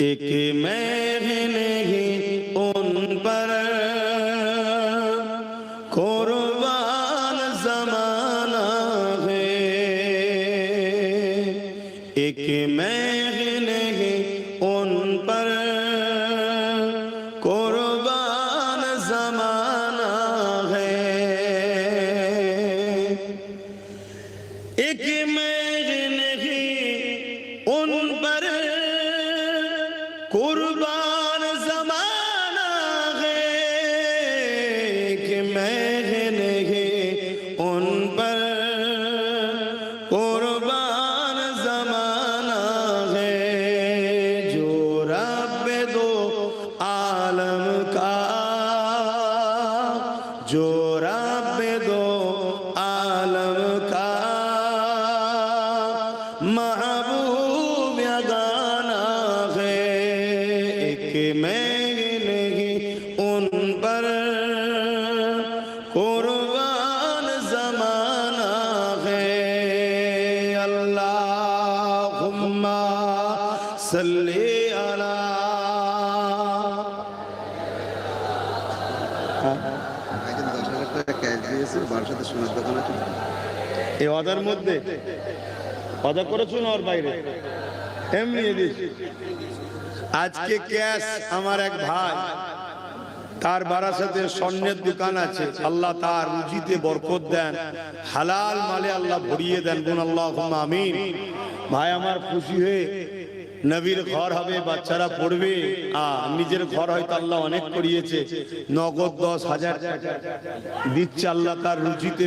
एक मैं नहीं उन पर कुर्बान जमाना है एक मैं नहीं उन पर कुर्बान जमाना है एक मैं कुर्बान जमाना है कि मैं नहीं उन पर। कुर्बान जमाना है जो रब दो आलम का। जो रब दो आलम का। महबूब एक मैं नहीं उन पर कुर्बान जमाना है अल्लाहुम्मा सल्ली अला একজন দশ হাজার টাকা ক্যাশ দিয়েছে বারোর সাথে সোনার দোকানে চলে এই অদার মধ্যে অদা করেছো না ওর বাইরে এমনি এদিস আজকে ক্যাশ আমার এক ভাই। তার বারাসাতে স্বর্ণের দোকান আছে। আল্লাহ তার রুজিতে বরকত দেন। হালাল মালে আল্লাহ ভরিয়ে দেন। গুণ আল্লাহ আমিন। ভাই, আমার খুশি হয়ে নবীর ঘর হবে, বাচ্চারা পড়বে। আ নিজের ঘর হয়তো আল্লাহ অনেক করিয়েছে। নগদ দশ হাজার দিচ্ছে আল্লাহ তার রুজিতে।